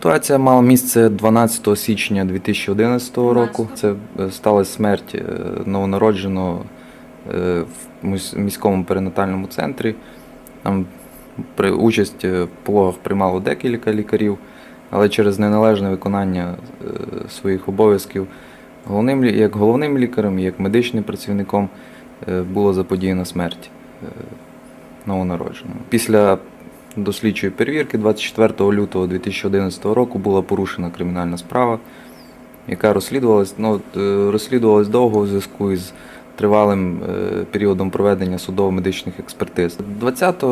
Ситуація мала місце 12 січня 2011 року. Це е, сталася смерть е, новонародженого е, в міському перинатальному центрі. Там при участь в пологах приймало декілька лікарів, але через неналежне виконання своїх обов'язків головним, як головним лікарем, і як медичним працівником було заподіяна смерть е, новонародженого. Після дослідчої перевірки 24 лютого 2011 року була порушена кримінальна справа, яка розслідувалась, ну, е, розслідувалась довго у зв'язку із тривалим е, періодом проведення судово-медичних експертиз. 20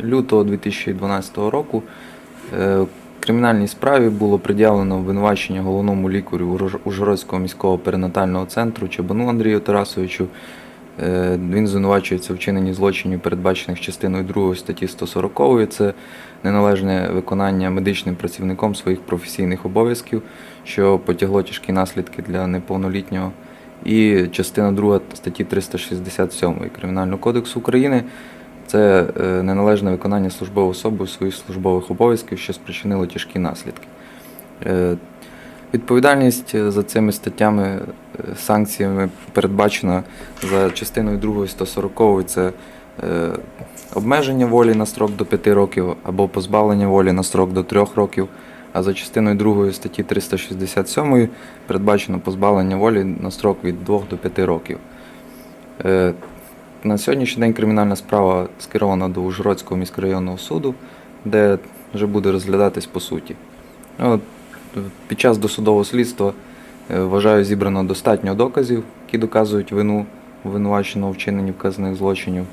лютого 2012 року е, в кримінальній справі було пред'явлено обвинувачення головному лікарю Ужгородського міського перинатального центру Чабану Андрію Тарасовичу. Е, Він звинувачується в вчиненні злочинів, передбачених частиною 2 статті 140. Це неналежне виконання медичним працівником своїх професійних обов'язків, що потягло тяжкі наслідки для неповнолітнього. І частина 2 статті 367 Кримінального кодексу України це е, неналежне виконання службовою особою своїх службових обов'язків, що спричинило тяжкі наслідки. Е, Відповідальність за цими статтями, санкціями передбачена за частиною 2 140 це е, обмеження волі на строк до 5 років або позбавлення волі на строк до 3 років. А за частиною 2 статті 367 передбачено позбавлення волі на строк від 2 до 5 років. Е, На сьогоднішній день кримінальна справа скерована до Ужгородського міськрайонного суду, де вже буде розглядатись по суті. Під час досудового слідства вважаю зібрано достатньо доказів, які доказують вину обвинуваченого вчиненні вказаних злочинів.